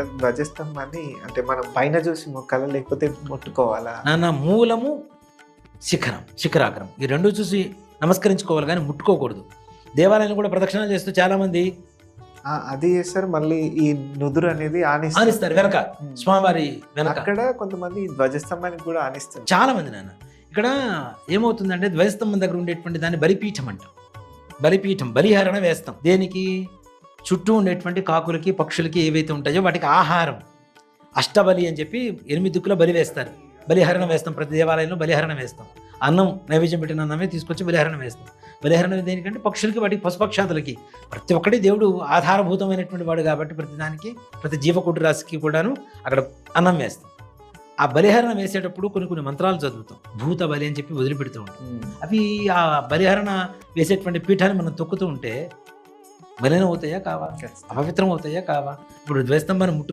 ధ్వజస్తంభాన్ని అంటే మనం పైన చూసి మొక్కాలా లేకపోతే ముట్టుకోవాలా? నాన్న మూలము శిఖరం శిఖరాగ్రం. ఈ రెండు చూసి నమస్కరించుకోవాలి కానీ ముట్టుకోకూడదు. దేవాలయాన్ని కూడా ప్రదక్షిణ చేస్తూ చాలా మంది అది చేస్తారు. మళ్ళీ ఈ నుదురు అనేది ఆనిస్తారు. వెనక. స్వామివారి వెనక. అక్కడ కొంతమంది ధ్వజస్తంభానికి కూడా ఆనిస్తారు. చాలా మంది నాన్న. ఇక్కడ ఏమవుతుందంటే ధ్వజస్తంభం దగ్గర ఉండేటువంటి దాన్ని బలిపీఠం అంటాం. బలిపీఠం బలిహరణ వేస్తాం. దేనికి? చుట్టూ ఉండేటువంటి కాకులకి పక్షులకి ఏవైతే ఉంటాయో వాటికి ఆహారం. అష్టబలి అని చెప్పి ఎనిమిది దిక్కుల బలి వేస్తారు. బలిహరణ వేస్తాం. ప్రతి దేవాలయంలో బలిహరణ వేస్తాం. అన్నం నైవేద్యం పెట్టిన అన్నమే తీసుకొచ్చి బలిహరణ వేస్తాం. బలిహరణ దేనికంటే పక్షులకి వాటికి పశుపక్షాదులకి. ప్రతి ఒక్కటి దేవుడు ఆధారభూతమైనటువంటి వాడు కాబట్టి ప్రతి దానికి ప్రతి జీవకోటి రాశికి కూడాను అక్కడ అన్నం వేస్తాం. ఆ బలిహరణ వేసేటప్పుడు కొన్ని కొన్ని మంత్రాలు చదువుతాం. భూత బలి అని చెప్పి వదిలిపెడుతూ ఉంటాం. అవి ఆ బలిహరణ వేసేటువంటి పీఠాన్ని మనం తొక్కుతూ ఉంటే బలిన అవుతాయా కావా? అపవిత్రం అవుతాయా కావా? ఇప్పుడు ద్వైస్తంభాన్ని ముట్టు